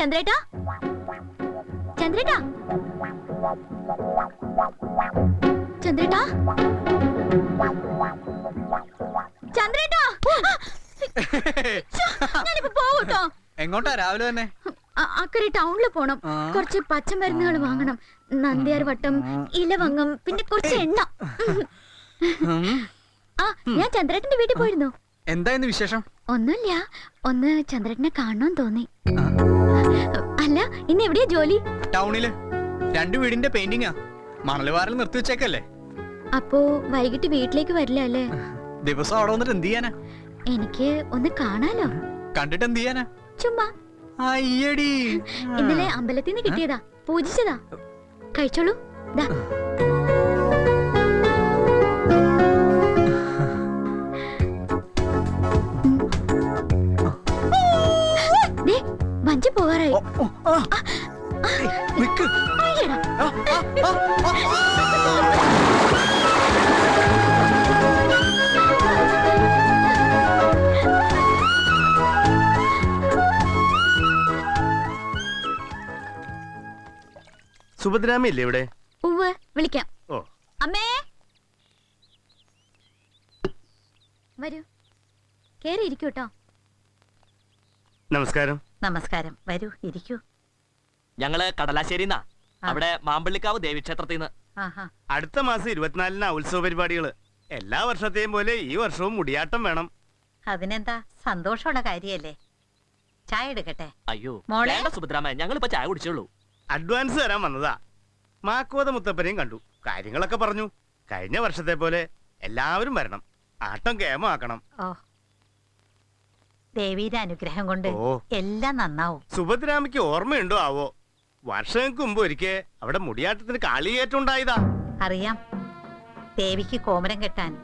ചന്ദ്രേട്ടാ? ചന്ദ്രേട്ടാ? ചന്ദ്രേട്ടാ? ചന്ദ്രേട്ടാ? ഞാനിപ്പോ പോകൂട്ടോ എങ്ങോട്ടാ? രാവിലെ തന്നെ. അക്കരെ ടൗണിൽ പോണം. കുറച്ച് പച്ചമരുന്നുകൾ വാങ്ങണം. നന്ദിയാർ വട്ടം ഇലവങ്ങം പിന്നെ കുറച്ച് എണ്ണ. ആ ഞാൻ ചന്ദ്രേട്ടന്റെ വീട്ടിൽ പോയിരുന്നു. എന്താ ഇന്ന് വിശേഷം? ഒന്നുമില്ല. ഒന്ന് ചന്ദ്രേട്ടനെ കാണണമെന്ന് തോന്നി. അല്ല ഇന്ന് എവിടെയാ ജോലി? ടൗണിൽ. രണ്ട് വീടിന്റെ പെയിന്റിംഗ് മണലുവാറിൽ നിർത്തി വെച്ചേക്കല്ലേ. അപ്പോ വൈകിട്ട് വീട്ടിലേക്ക് വരില്ല അല്ലേ? ദിവസം അവിടെ വന്നിട്ട് എന്ത് ചെയ്യാനാ? എനിക്ക് ഒന്ന് കാണാലോ? കണ്ടിട്ട് എന്ത് ചെയ്യാനാ? ചുമ്മാ. അയ്യടി. ഇന്നലെ അമ്പലത്തിൽ നിന്ന് കിട്ടിയതാ. പൂജിച്ചതാ. കഴിച്ചോളൂ. ദേ, വഞ്ചി പോകാറായി. സുഭദ്രാമയില്ലേ ഇവിടെ? ഉവ് വിളിക്കാം. ഓ. അമ്മേ! വരൂ. കേറി ഇരിക്കൂട്ടോ നമസ്കാരം. നമസ്കാരം. വരൂ ഇരിക്കൂ. ഞങ്ങൾ കടലാശ്ശേരിന്നാ. അവിടെ മാമ്പള്ളിക്കാവ് ദേവീക്ഷേത്രത്തിൽ നിന്ന് അടുത്ത മാസം ഇരുപത്തിനാലിനാ ഉത്സവ പരിപാടികൾ. എല്ലാ വർഷത്തെയും പോലെ ഈ വർഷവും മുടിയാട്ടം വേണം. അതിനെന്താ? സന്തോഷമുള്ള കാര്യല്ലേ? ചായ എടുക്കട്ടെ? അയ്യോ മോളെ? സുഭദ്രാമ ഞങ്ങളിപ്പോ ചായ കുടിച്ചുള്ളൂ അഡ്വാൻസ് തരാൻ വന്നതാ. മാക്കോത മുത്തപ്പനെയും കണ്ടു. കാര്യങ്ങളൊക്കെ പറഞ്ഞു. കഴിഞ്ഞ വർഷത്തെ പോലെ എല്ലാവരും വരണം. ആട്ടം കേമാക്കണം. ഓ ദേവിയുടെ അനുഗ്രഹം കൊണ്ട് ഓ. എല്ലാം നന്നാവും. സുഭദ്രാമയ്ക്ക് ഓർമ്മയുണ്ടോ ആവോ? വർഷങ്ങൾക്ക് മുമ്പ് ഒരിക്കൽ അവിടെ മുടിയാട്ടത്തിന് കാളിയേറ്റുണ്ടായതാ. അറിയാം. ദേവിക്ക് കോമരം കെട്ടാൻ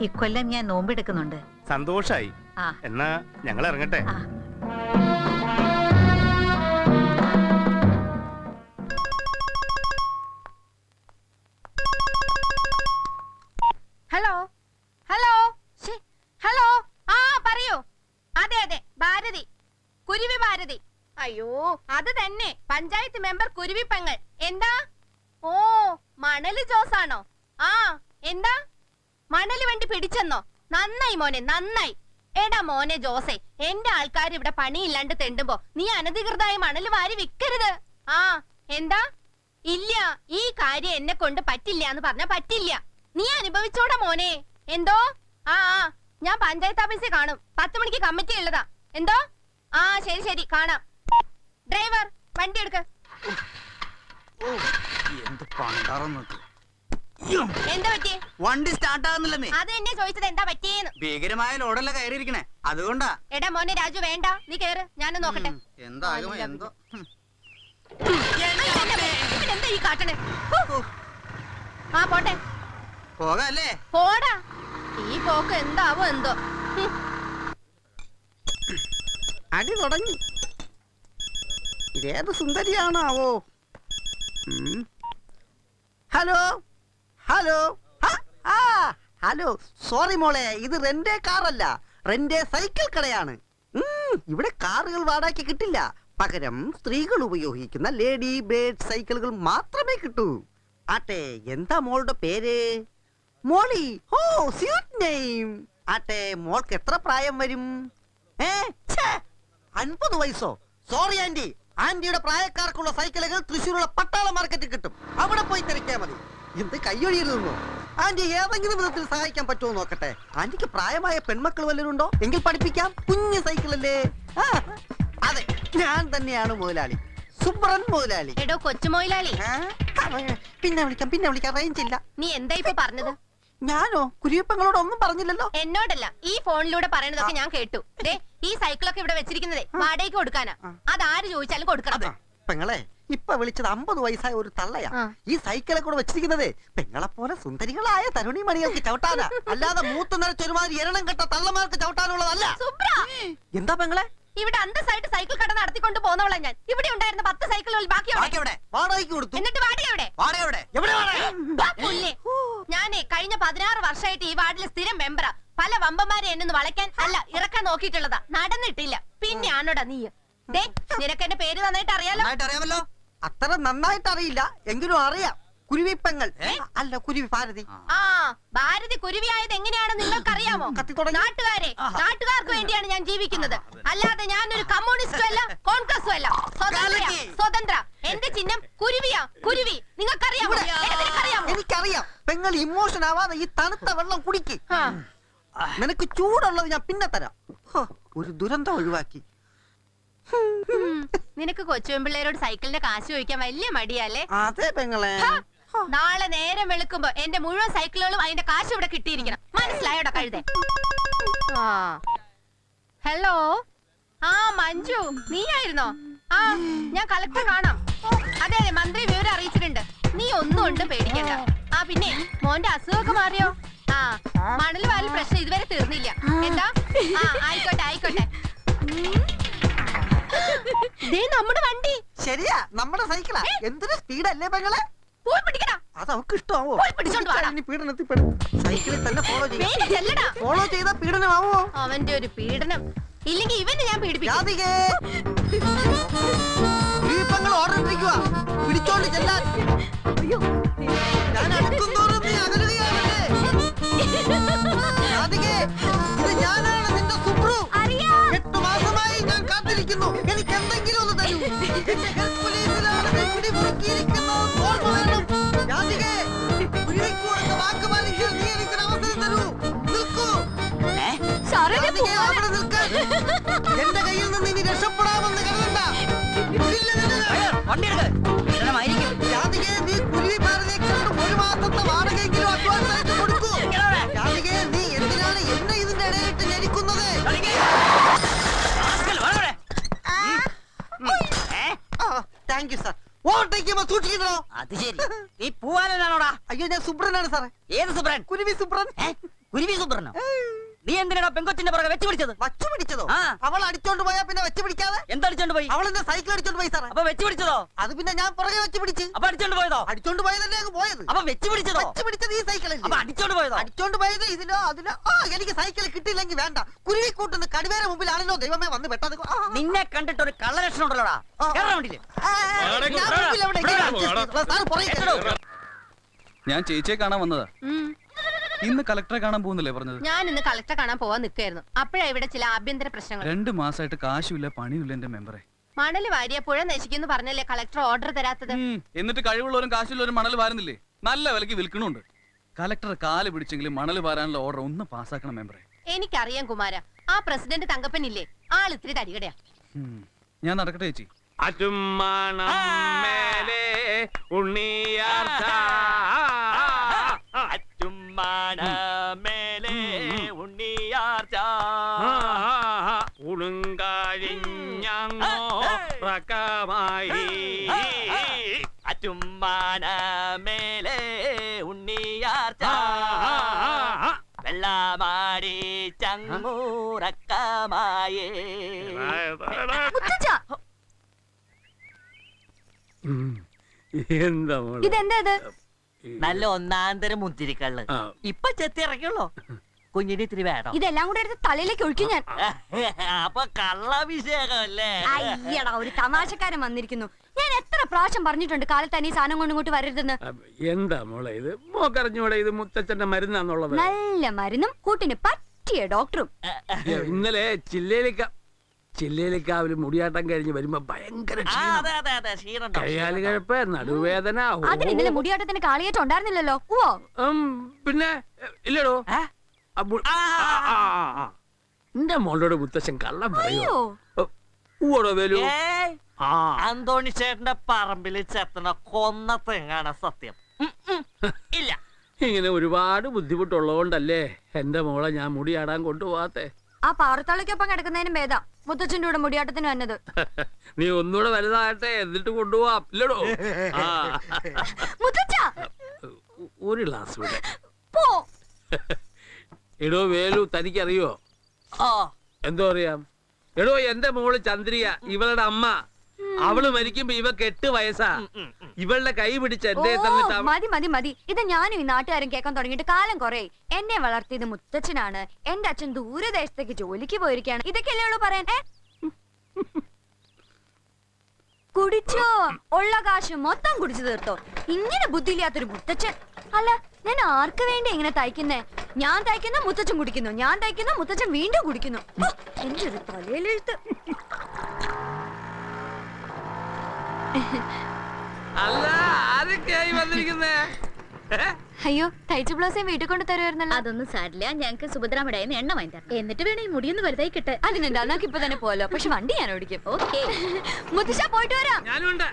ഇക്കൊല്ലം ഞാൻ നോമ്പെടുക്കുന്നുണ്ട്. സന്തോഷായി. ആ. എന്നാ ഞങ്ങൾ ഇറങ്ങട്ടെ. ആ. കുരുവി പെങ്ങൾ എന്താ? ഓ മണൽ ജോസാണോ? ആ എന്താ? മണൽ വണ്ടി പിടിച്ചെന്നോ? നന്നായി മോനെ നന്നായി. എടാ മോനെ ജോസേ എന്റെ ആൾക്കാർ ഇവിടെ പണിയില്ലാണ്ട് തെണ്ടുമ്പോ നീ അനധികൃതമായി മണൽ വാരി വിക്കരുത്. ആ എന്താ? ഇല്ല ഈ കാര്യം എന്നെ കൊണ്ട് പറ്റില്ല എന്ന് പറഞ്ഞാ പറ്റില്ല. നീ അനുഭവിച്ചോടാ മോനെ. എന്തോ? ആ ആ ഞാൻ പഞ്ചായത്ത് ഓഫീസിൽ കാണും. പത്ത് മണിക്ക് കമ്മിറ്റി ഉള്ളതാ. എന്തോ? ആ ശരി ശരി കാണാം. ഡ്രൈവർ വണ്ടി എടുക്ക. എന്ത് പണ്ടാറന്നത് എന്താ പറ്റിയേ? വണ്ടി സ്റ്റാർട്ട് ആകുന്നില്ലെന്നേ അത് എന്നെ ചോദിച്ചത് എന്താ പറ്റിയെന്ന്. ഭീകരമായ ലോഡല്ല കയറിയിരിക്കണേ? അതുകൊണ്ടാ. എടാ മോനെ രാജു വേണ്ട നീ കേറ് ഞാനും നോക്കട്ടെ. എന്താകുമോ എന്തോ. ഇവനെന്താ ഈ കാട്ടണേ? ആ പോട്ടെ. പോകല്ലേ? പോടാ. ഈ പോക്ക് എന്താവോ എന്തോ. അടി തുടങ്ങി. ഇതേത് സുന്ദരിയാണാവോ. ഹലോ? ഹലോ? ആ ഹലോ. സോറി മോളെ ഇത് റെന്റേ കാറല്ല റെന്റേ സൈക്കിൾ കടയാണ്. ഇവിടെ കാറുകൾ വാടകയ്ക്ക് കിട്ടില്ല. പകരം സ്ത്രീകൾ ഉപയോഗിക്കുന്ന ലേഡി ബേഡ് സൈക്കിളുകൾ മാത്രമേ കിട്ടൂ. ആട്ടെ എന്താ മോളുടെ പേര്? മോളി. ഓ സ്യൂട്ട് നെയിം ആട്ടെ മോൾക്ക് എത്ര പ്രായം വരും? ഏ അൻപത് വയസ്സോ? സോറി ആന്റി ആന്റിയുടെ പ്രായക്കാർക്കുള്ള സൈക്കിളുകൾ തൃശ്ശൂരുള്ള പട്ടാള മാർക്കറ്റിൽ കിട്ടും. അവിടെ പോയി തിരക്കിയാൽ മതി. എന്ത് കയ്യൊഴിയിരുന്നോ ആന്റി ഏതെങ്കിലും വിധത്തിൽ സഹായിക്കാൻ പറ്റുമോ നോക്കട്ടെ. ആന്റിക്ക് പ്രായമായ പെൺമക്കൾ വല്ലതും ഉണ്ടോ? എങ്കിൽ പഠിപ്പിക്കാം. കുഞ്ഞു സൈക്കിളല്ലേ? അതെ ഞാൻ തന്നെയാണ് മുതലാളി. സുബ്രൻ മുതലാളി. എടോ കൊച്ചു മുതലാളി. പിന്നെ വിളിക്കാം പിന്നെ വിളിക്കാം. റേഞ്ച് ഇല്ല നീ എന്താ ഇപ്പൊ പറഞ്ഞത്? ഞാനോ? കുരിയപ്പങ്ങളോട് ഒന്നും പറഞ്ഞില്ലല്ലോ. എന്നോടല്ല. ഈ ഫോണിലൂടെ പറയണതൊക്കെ ഞാൻ കേട്ടു. ദേ ഈ സൈക്കിളൊക്കെ ഇവിടെ വെച്ചിരിക്കുന്നതേ വാടകയ്ക്ക് കൊടുക്കാനാ. അതാര് ചോദിച്ചാലും കൊടുക്കണം പെങ്ങളെ ഇപ്പൊ വിളിച്ചത് അമ്പത് വയസ്സായ ഒരു തള്ളയാ. ഈ സൈക്കിളെ കൂടെ വെച്ചിരിക്കുന്നത് പെങ്ങളെ പോലെ സുന്ദരികളായ തരുണി മണികൾക്ക് ചവിട്ടാനാ. അല്ലാതെ മൂത്ത് നിറച്ചൊരുമാതിരി എരണം കെട്ട തള്ളമാർക്ക് ചവിട്ടാനുള്ളതല്ല. എന്താ പെങ്ങളെ? ഇവിടെ അന്തസ്സായിട്ട് സൈക്കിൾ കട നടത്തിക്കൊണ്ട് പോന്നവളാ ഞാൻ. ഇവിടെ ഉണ്ടായിരുന്ന പത്ത് സൈക്കിളുകൾ ബാക്കി വാടകയ്ക്ക് കൊടുത്തു. എന്നിട്ട് വാടക എവിടെ? ഞാനേ കഴിഞ്ഞ പതിനാറ് വർഷമായിട്ട് ഈ വാർഡിലെ സ്ഥിരം മെമ്പറാ. പല വമ്പന്മാരെ എന്നെ വളയ്ക്കാൻ അല്ല ഇറക്കാൻ നോക്കിയിട്ടുള്ളതാ. നടന്നിട്ടില്ല. പിന്നെ ആണോടാ നീ ദേ നിനക്ക് എന്റെ പേര് നന്നായിട്ട് അറിയാലോ? നന്നായിട്ട് അറിയാമല്ലോ അത്ര നന്നായിട്ട് അറിയില്ല എങ്കിലും അറിയാം. കുരുവിപ്പെങ്ങൾ. അല്ല കുരുവി ഭാരതി. ആ. ഭാരതി കുരുവിയായത് എങ്ങനെയാണെന്ന് നിങ്ങൾക്കറിയാമോ? തുടങ്ങി. നാട്ടുകാരെ നാട്ടുകാർക്ക് വേണ്ടിയാണ് ഞാൻ ജീവിക്കുന്നത്. അല്ലാതെ ഞാനൊരു കമ്മ്യൂണിസ്റ്റും അല്ല കോൺഗ്രസും അല്ല. സ്വതന്ത്ര. സ്വതന്ത്ര. എന്റെ ചിഹ്നം? കുരുവിയാ. കുരുവി. നിങ്ങൾക്കറിയാമോ. എനിക്കറിയാം. പെങ്ങൾ ഇമോഷൻ ആവാതെ ഈ തണുത്ത വെള്ളം കുടിക്ക്. ആ, നിനക്ക് ചൂടുള്ളത് ഞാൻ പിന്നെ തരാം. ഹോ, ഒരു ദുരന്തം ഒഴിവാക്കി. ഉം. നിനക്ക് കൊച്ചുവെമ്പിള്ളേരോട് സൈക്കിളിന്റെ കാശ് ചോദിക്കാൻ വലിയ മടിയാലേ അതെ പെങ്ങളെ. നാളെ നേരം വെളുക്കുമ്പോ എന്റെ മുഴുവൻ സൈക്കിളുകളും അതിന്റെ കാശ് ഇവിടെ കിട്ടിയിരിക്കണം. മനസ്സിലായോടാ കഴുതേ? ഹലോ? ആ മഞ്ജു നീ ആയിരുന്നോ ആ ഞാൻ കളക്ടർ കാണാം. അതെ അതെ മന്ത്രി വിവരം അറിയിച്ചിട്ടുണ്ട്. നീ ഒന്നും ഉണ്ട് പേടിക്കണ്ട. ആ പിന്നെ മോന്റെ അസുഖമൊക്കെ മാറിയോ? ആ മണൽ വാലി പ്രശ്നം ഇതുവരെ തീർന്നില്ല. എന്താ? ആ ആയിക്കോട്ടെ ആയിക്കോട്ടെ. നമ്മുടെ വണ്ടി. ശരിയാ നമ്മുടെ സൈക്കിളാ. എന്തൊരു സ്പീഡല്ലേ പെങ്ങളെ? പോയി പിടിക്കടാ. അത് അവക്ക് ഇഷ്ടമാവോ? പോയി പിടിച്ചോണ്ട് വാടാ. ഇനി പീഡനത്തിൽ പെടും. സൈക്കിളിൽ തന്നെ ഫോളോ ചെയ്യും. വേഗം ചെല്ലടാ. ഫോളോ ചെയ്ത പീഡനമാവോ? അവന്റെ ഒരു പീഡനം. ഇല്ലെങ്കിൽ ഇവന് ഞാൻ പീഡിപ്പിക്കും. രാധികേ ദീപങ്ങൾ ഓർഡർ ഇട്ടിരിക്കുക പിടിച്ചോണ്ട് ചെല്ലാൻ. ഞാൻ അടുക്കുന്തോറും നീ അകലുകയാണല്ലേ? രാധികേ ഇത് ഞാനാണ് നിന്റെ സുബ്രു. എട്ട് മാസമായി ഞാൻ കാത്തിരിക്കുന്നു. എനിക്ക് എന്തെങ്കിലും ഒന്ന് തരൂ. എന്റെ പിടിമുറുക്കിയിരിക്കുന്നത് അവിടെ നിൽക്ക്. എന്റെ കയ്യിൽ നിന്ന് ഇനി രക്ഷപ്പെടാമെന്ന് കരുതണ്ട ഇല്ല, നില്ല. രാധികേ, നീ കുരുവി ഭാരതിയെക്കൊണ്ട് ഒരു മാസത്തെ വാടകയെങ്കിലും അഡ്വാൻസ് ആയിട്ട് കൊടുക്കൂ. രാധികേ, നീ എന്തിനാണ് എന്നെ ഇതിന്റെ ഇടയിലിട്ട് ഞെരിക്കുന്നത്? sir. Overtake ചെയ്യുമ്പോ സൂക്ഷിക്കണോ? അത് ശരി നീ പൂവാലനാണോടാ അയ്യോ ഞാൻ സുബ്രനാണ് സാറേ ഏത് സുബ്രൻ കുരുവി സുബ്രൻ? കുരുവി സുബ്രനോ നീ എന്തിനാ പെങ്കൊച്ചിന്റെ പുറകെ വെച്ച് പിടിച്ചത്? വച്ചു പിടിച്ചതോ? ആ. അവൾ അടിച്ചോണ്ട് പോയാ പിന്നെ വെച്ച് പിടിക്കാതെ? എന്തടിച്ചോണ്ട് പോയി? അവൾ എന്നെ സൈക്കിൾ അടിച്ചോണ്ട് പോയി സാറേ. അപ്പൊ വെച്ച് പിടിച്ചതോ? അത് പിന്നെ ഞാൻ പുറകെ വെച്ച് പിടിച്ച്. അപ്പൊ അടിച്ചോണ്ട് പോയതോ? അടിച്ചോണ്ട് പോയതല്ലേ അങ്ങ് പോയത്? അപ്പൊ വെച്ച് പിടിച്ചതോ? വെച്ച് പിടിച്ചത് ഈ സൈക്കിളിൽ. അപ്പൊ അടിച്ചോണ്ട് പോയതോ? അടിച്ചോണ്ട് പോയത് ഇതിലോ അതിലോ? ആ എനിക്ക് സൈക്കിൾ കിട്ടിയില്ലെങ്കിൽ വേണ്ട. കുരുവി കൂട്ടുന്ന കടുവേരെ മുമ്പിലാണല്ലോ ദൈവമേ വന്ന് പെട്ടത്. ആ, നിന്നെ കണ്ടിട്ട് ഒരു കള്ളലക്ഷണം ഉണ്ടല്ലോടാ? ആ. കേരള വണ്ടിയിൽ. ആ, ഞാൻ മുമ്പിൽ എവിടെ ഇങ്ങനെ adjust ചെയ്തു. സാറ് പുറകെ കയറി. ഞാൻ ചേച്ചിയെ കാണാൻ വന്നതാ. ഉം. ഇന്ന് കളക്ടറെ കാണാൻ പോകുന്നില്ലേ പറഞ്ഞത്? ഞാൻ ഇന്ന് കളക്ടറെ കാണാൻ പോവാൻ നിൽക്കായിരുന്നു അപ്പോഴാ ഇവിടെ ചില ആഭ്യന്തര പ്രശ്നങ്ങൾ. രണ്ട് മാസമായിട്ട് കാശുമില്ല പണിയില്ല എന്റെ മെമ്പറെ. മണൽ വാരിയ പുഴ നശിക്കുന്നു പറഞ്ഞല്ലേ കളക്ടർ ഓർഡർ തരാത്തത്? എന്നിട്ട് കഴിവുള്ളവരും കാശുള്ളവരും മണൽ വാരുന്നില്ലേ? നല്ല വിലക്ക് വിൽക്കണുണ്ട്. കളക്ടർ കാൽ പിടിച്ചെങ്കിലും മണൽ വാരാനുള്ള ഓർഡർ ഒന്ന് പാസ്സാക്കണം മെമ്പറെ. എനിക്കറിയാം കുമാര. ആ പ്രസിഡന്റ് തങ്കപ്പൻ ഇല്ലേ ആൾ ഇത്തിരി തടികടയാ ഞാൻ നടക്കട്ടെ ചേച്ചി. അറ്റുമ്മാണം മേലെ ഉണ്ണിയാർച്ച റക്കമായി അച്ചുമ്മാണ മേലെ ഉണ്ണിയാർച്ച. വെള്ളമാടി ചങ്ങൂറക്കമായേ. എന്താ ഇതെന്താ ഇത്? നല്ല ഒന്നാന്തരം മുന്തിരിക്കള്ള്. ഇപ്പൊ ചെത്തി ഇറക്കിയുള്ളൂ കുഞ്ഞിന് ഇത്തിരി വേണം. ഇതെല്ലാം കൂടെ എടുത്ത് തലയിലേക്ക് ഒഴിക്കും ഞാൻ. അപ്പൊ കള്ളാഭിഷേകം അയ്യടാ ഒരു തമാശക്കാരൻ വന്നിരിക്കുന്നു. ഞാൻ എത്ര പ്രാവശ്യം പറഞ്ഞിട്ടുണ്ട് കാലത്ത് തന്നെ ഈ സാധനം കൊണ്ട് ഇങ്ങോട്ട് വരരുതെന്ന്. എന്താ മോളെ ഇത്? മോക്കറിഞ്ഞൂടെ ഇത് മുത്തച്ഛന്റെ മരുന്നാന്നുള്ളത്? നല്ല മരുന്നും കൂട്ടിന് പറ്റിയ ഡോക്ടറും. ഇന്നലെ ചില്ലയിലേക്ക് ചില്ലേലിക്കാവിൽ മുടിയാട്ടം കഴിഞ്ഞ് വരുമ്പോ ഭയങ്കര കയ്യാൽ കിഴപ്പ് നടുവേദന. അതിന് ഇന്നലെ മുടിയാട്ടത്തിന് കാളിയേറ്റം ഉണ്ടായിരുന്നില്ലല്ലോ. ഓ പിന്നെ ഇല്ലടോ. എന്റെ മോളോട് മുത്തച്ഛൻ കള്ളം പറയോ? വേലു അന്തോണി ചേട്ടന്റെ പറമ്പിൽ ചെത്തണ കൊന്ന തെങ്ങാണ് സത്യം. ഇല്ല. ഇങ്ങനെ ഒരുപാട് ബുദ്ധിമുട്ടുള്ളതുകൊണ്ടല്ലേ എന്റെ മോളെ ഞാൻ മുടിയാടാൻ കൊണ്ടുപോകാത്തെ ആ പാറത്തളയ്ക്കൊപ്പം കിടക്കുന്നതിനും ഭേദം. മുത്തച്ഛന്റെ കൂടെ മുടിയാട്ടത്തിന് വന്നത്. നീ ഒന്നുകൂടെ വലുതാകട്ടെ എന്നിട്ട് കൊണ്ടുപോവാം. ഇല്ലടോ. മുത്തച്ഛ. ഒരു ഗ്ലാസ് കൂടെ. പോ. എടോ വേലു തനിക്കറിയോ? ആ. എന്തോ അറിയാം? എടോ എന്റെ മോൾ ചന്ദ്രിയ ഇവളുടെ അമ്മ. അവൾ മരിക്കുമ്പോ ഇവ കെട്ട് വയസ്സാ. ഇവളുടെ കൈ പിടിച്ച് എന്റെ തന്നിട്ട് അവ- മതി മതി മതി. ഇത് ഞാനും ഈ നാട്ടുകാരും കേൾക്കാൻ തുടങ്ങിയിട്ട് കാലം കുറെ. എന്നെ വളർത്തിയത് മുത്തച്ഛനാണ്. എന്റെ അച്ഛൻ ദൂരദേശത്തേക്ക് ജോലിക്ക് പോയിരിക്കാണ് ഇതൊക്കെയല്ലേ ഉള്ളൂ പറയാൻ? ഏ? കുടിച്ചോ? ഉള്ള കാശ് മൊത്തം കുടിച്ചു തീർത്തോ? ഇങ്ങനെ ബുദ്ധിയില്ലാത്തൊരു മുത്തച്ഛൻ. അല്ല ഞാൻ ആർക്ക് വേണ്ടി ഇങ്ങനെ തയ്ക്കുന്നേ? ഞാൻ തയ്ക്കുന്ന മുത്തച്ഛൻ കുടിക്കുന്നു. ഞാൻ തയ്ക്കുന്ന മുത്തച്ഛൻ വീണ്ടും കുടിക്കുന്നു. എന്റെ ഒരു തലയിലെഴുത്ത്. അയ്യോ തയ്ച്ച ബ്ലൗസേം വീട്ടിൽ കൊണ്ട് തരുമായിരുന്നല്ലോ. അതൊന്നും സാരില്ല. ഞങ്ങൾക്ക് സുഭദ്രാമടായെന്ന് എണ്ണ വാങ്ങി തരാം എന്നിട്ട് വേണം ഈ മുടിയൊന്ന് വലുതായി കിട്ടെ അതിനെന്താ നമുക്ക് ഇപ്പൊ തന്നെ പോലോ പക്ഷെ വണ്ടി ഞാൻ ഓടിക്കും. ഓക്കെ. മുത്തശ്ശ പോയിട്ട് വരാം. ഞാനുണ്ട്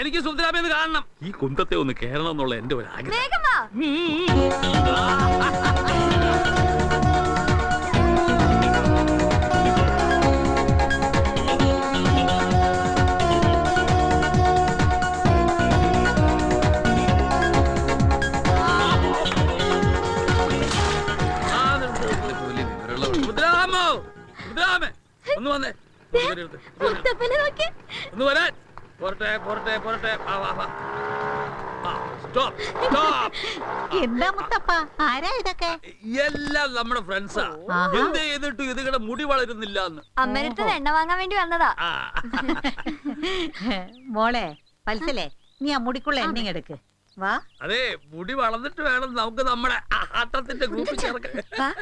എനിക്ക് സുന്ദരാമെന്ന് കാണണം. ഈ കുന്തത്തെ ഒന്ന് കേറണം എന്നുള്ള എന്റെ ഒരു ആഗ്രഹം ഒന്ന് വന്നേ. ഒന്ന് വരാൻ. പോരട്ടെ പോരട്ടെ പോരട്ടെ. എന്താ മുത്തപ്പ? ആരാ ഇതൊക്കെ? എല്ലാം നമ്മുടെ ഫ്രണ്ട്സാ. ആഹാ. എന്ത് ചെയ്തിട്ടും ഇതികളുടെ മുടി വളരുന്നില്ല എണ്ണ വാങ്ങാൻ വേണ്ടി വന്നതാ. മോളെ പൽസലേ നീ ആ മുടിക്കുള്ള എണ്ണ എടുക്ക്. വാ. അതെ മുടി വളർന്നിട്ട് വേണം നമുക്ക് നമ്മുടെ ആട്ടത്തിന്റെ ഗ്രൂപ്പിൽ ചേർക്കാൻ.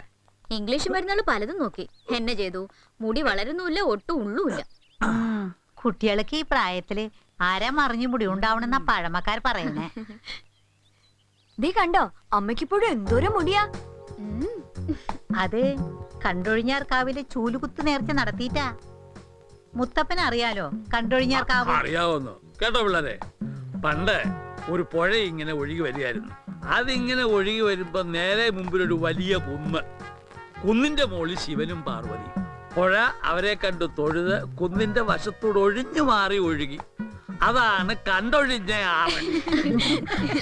ഇംഗ്ലീഷ് മരുന്നുകൾ പലതും നോക്കി. എന്നെ ചെയ്തു. മുടി വളരുന്നുമില്ല ഒട്ടും ഉള്ളൂല്ല കുട്ടികൾക്ക് ഈ പ്രായത്തിൽ ആരാ മറിഞ്ഞു മുടി ഉണ്ടാവണെന്നാ പഴമക്കാർ പറയുന്നേ. നീ കണ്ടോ അമ്മയ്ക്കിപ്പോഴും എന്തോരം മുടിയാ. അത് കണ്ടൊഴിഞ്ഞാർക്കാവിലെ ചൂലുകുത്ത് നേർച്ച നടത്തിയിട്ടാ. മുത്തപ്പൻ അറിയാലോ കണ്ടൊഴിഞ്ഞാർക്കാവ്. അറിയാവുന്നു? കേട്ടോ പിള്ളേരെ പണ്ട് ഒരു പുഴ ഇങ്ങനെ ഒഴുകി വരികയായിരുന്നു. അതിങ്ങനെ ഒഴുകി വരുമ്പോ നേരെ മുമ്പിൽ ഒരു വലിയ കുന്ന്. കുന്നിന്റെ മുകളിൽ ശിവനും പാർവതി പുഴ അവരെ കണ്ടു തൊഴുത് കുന്നിന്റെ വശത്തോട് ഒഴിഞ്ഞു മാറി ഒഴുകി. അതാണ് കണ്ടൊഴിഞ്ഞ ആവൻ.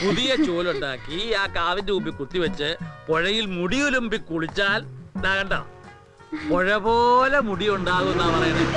പുതിയ ചൂലുണ്ടാക്കി ആ കാവിന്റെ മുമ്പിൽ കുത്തിവെച്ച് പുഴയിൽ മുടിയുലുമ്പി കുളിച്ചാൽ കണ്ടോ? പുഴ പോലെ മുടി ഉണ്ടാകുന്ന പറയുന്നത്